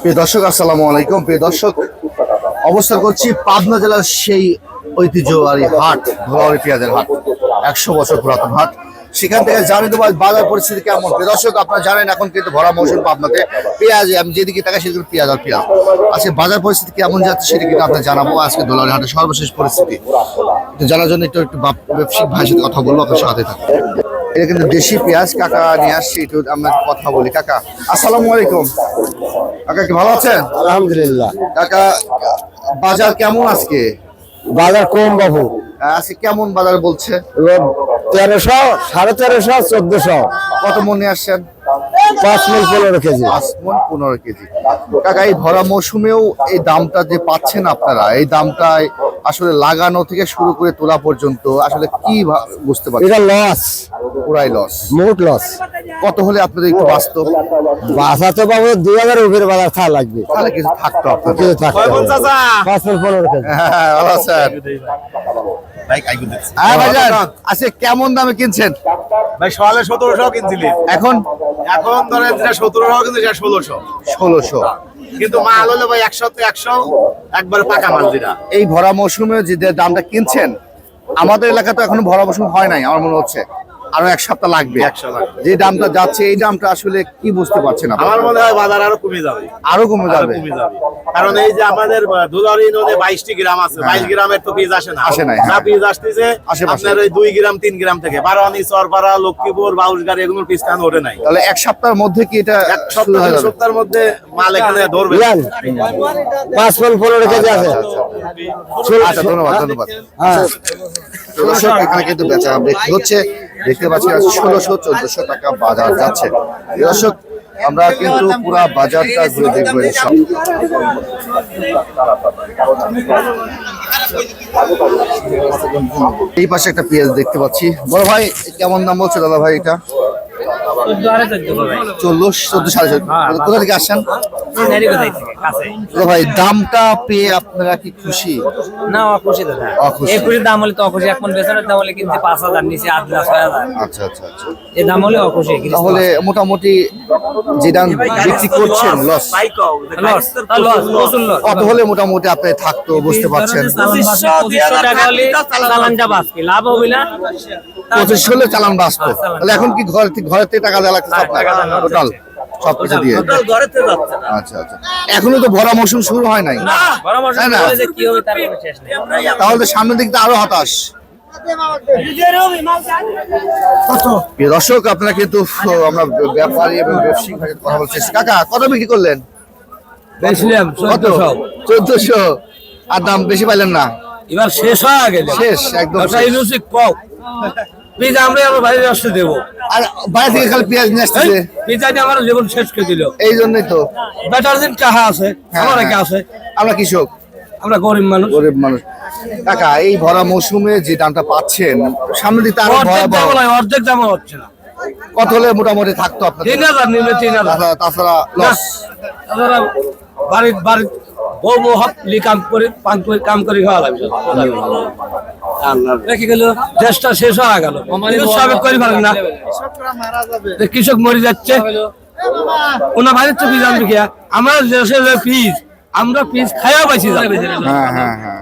প্রিয় দর্শক, আসসালামু আলাইকুম। প্রিয় দর্শক, অবস্থান করছি পাবনা জেলার সেই ঐতিহ্যবাহী হাট ধোলাওয়ারি পেঁয়াজের হাট। একশো বছর পুরাতন হাট। সেখান থেকে জানি তো বাজার পরিস্থিতি কেমন। দর্শক, আপনারা জানেন, এখন কিন্তু ভরা মৌসুম পাবনাতে পেঁয়াজ আমি যেদিকে তাকাই সেদিকে পেঁয়াজ আর পেঁয়াজ। আজকে বাজার পরিস্থিতি কেমন যাচ্ছে সেটা কিন্তু আপনার জানাব। আজকে ধোলাওয়ারি হাটের সর্বশেষ পরিস্থিতি। জানার জন্য একটু একটু ব্যবসায়িক সাথে কথা বলব, আপনার সাথে থাকুন। এটা কিন্তু দেশি পেঁয়াজ কাকা নিয়ে আসছি একটু আমরা কথা বলি। কাকা আসসালামু আলাইকুম। কাকা কি ভালো আছেন? আলহামদুলিল্লাহ। কাকা বাজার কেমন আজকে? বাজার কম বাবু। আজকে কেমন বাজার বলছে? তেরোশো সাড়ে তেরোশো চোদ্দশো। কত মনে আসছেন? পাঁচ মিল পনেরো কেজি। পাঁচ মন পনেরো কেজি। কাকা এই ভরা মৌসুমেও এই দামটা যে পাচ্ছেন আপনারা এই দামটায় আসলে লাগানো থেকে শুরু করে তোলা পর্যন্ত আসলে কি বুঝতে পারছেন? এটা লস পুরাই লস মোট লস কত হলে আপনাদের একটু বাস্তব বাসাতে বাবু দুই হাজার উপরে বাজার থাকা লাগবে। তাহলে কিছু থাকতো আপনাদের। কিছু থাকতে। পাঁচ পনেরো কেজি। হ্যাঁ, ভালো হ্যাঁ ভাইজান আজকে কেমন দামে কিনছেন? ভাই সকালে সতেরোশো কিনছিলি। এখন? এখন ধরেন যেটা সতেরোশো কিন্তু সেটা ষোলোশো। ষোলোশো। কিন্তু মাল হলো ভাই একশো একশো, একবার পাকা মাল এই ভরা মৌসুমে যে যে দামটা কিনছেন, আমাদের এলাকা তো এখনও ভরা মৌসুম হয় নাই, আমার মনে হচ্ছে। আরও এক সপ্তাহ লাগবে। এক সপ্তাহ লাগবে। যে দামটা যাচ্ছে এই দামটা আসলে কি বুঝতে পারছেন আপনি? আমার মনে হয় বাজার আরও কমে যাবে। আরও কমে যাবে। কারণ এই যে আমাদের দুলারি নদে বাইশটি গ্রাম আছে। বাইশ গ্রামের তো পিস আসে না। আসে যা হ্যাঁ। পিস আসতেছে আপনার ওই দুই গ্রাম তিন গ্রাম থেকে। বারোয়ানি চরপাড়া লক্ষ্মীপুর বাউসগাড়ি এগুলোর পিস টান ওঠে নাই? তাহলে এক সপ্তাহের মধ্যে কি এটা এক সপ্তাহ হয়ে? সপ্তাহের মধ্যে মাল এখানে ধরবে। পাঁচ মিল পনেরো কেজি আছে। আচ্ছা ধন্যবাদ ধন্যবাদ। হ্যাঁ। এখানে কিন্তু বেচা হচ্ছে। দেখতে পাচ্ছি ষোলোশো চোদ্দশো টাকা বাজার যাচ্ছে। দর্শক, আমরা কিন্তু পুরা বাজারটা ঘুরে দেখব এই পাশে একটা পেঁয়াজ দেখতে পাচ্ছি। বড় ভাই, কেমন দাম বলছে দাদা ভাই এটা? চোদ্দ সাড়ে চোদ্দ কোথা থেকে আসছেন? ভাই দামটা পেয়ে আপনারা কি খুশি? না অখুশি দাদা অখুশি। দাম হলে তো অখুশি এখন বেতনের দাম হলে কিন্তু পাঁচ হাজার নিচে আট লাখ ছয় হাজার। আচ্ছা আচ্ছা আচ্ছা। এই দাম হলে অখুশি তাহলে মোটামুটি যে দাম বিক্রি করছেন লস লস লস প্রচুর লস কত হলে মোটামুটি আপনি থাকতো বুঝতে পারছেন। বাঁচবে লাভ হবে না। পঁচিশ হলে চালান বাঁচতো হ্যাঁ, তাহলে এখন কি ঘর ঘরের থেকে টাকা দেওয়া লাগছে হ্যাঁ, টাকা টোটাল সব কিছু দিয়ে। আচ্ছা আচ্ছা। এখনও তো ভরা মৌসুম শুরু হয় নাই। তাহলে তো সামনের দিক আরও হতাশ। দর্শক আপনারা কিন্তু আমরা ব্যাপারী এবং ব্যবসায়িক ভাবে কথা বলছি কাকা কত বিক্রি করলেন? চোদ্দশো। আর দাম বেশি পাইলেন না? এবার শেষ হয়ে গেল শেষ একদম প্লিজ আমরা আমার বাইরে আসতে দেবো। আর বাইরে থেকে খালি পেঁয়াজ নিয়ে আসতেছে? পিজা আমার জীবন শেষ করে দিল। এই জন্যই তো। বেটার দিন চাহা আছে? হ্যাঁ, আমার হ্যাঁ। একে আছে? আমরা কৃষক। আমরা গরিব মানুষ। গরিব মানুষ। কাকা এই ভরা মৌসুমে যে দামটা পাচ্ছেন সামনে দিতে আরও অর্ধেক দাম অর্ধেক দাম হচ্ছে না। কত হলে মোটামুটি থাকতো আপনার তিন হাজার নিলে তিন হাজার। তাছাড়া- তাছাড়া লস তাছাড়া বাড়ির বাড়ির বউ বউ হাত লি কাম করে পান করে কাম করে খাওয়া লাগবে। গেল দেশটা শেষ হয়ে গেল। সবে করে পারেন না। তো কৃষক মরে যাচ্ছে। ওনা বাইরের তো বীজ আনবে কি আমরা দেশের পিস আমরা পিস খাইয়া পাইছি হ্যাঁ হ্যাঁ হ্যাঁ।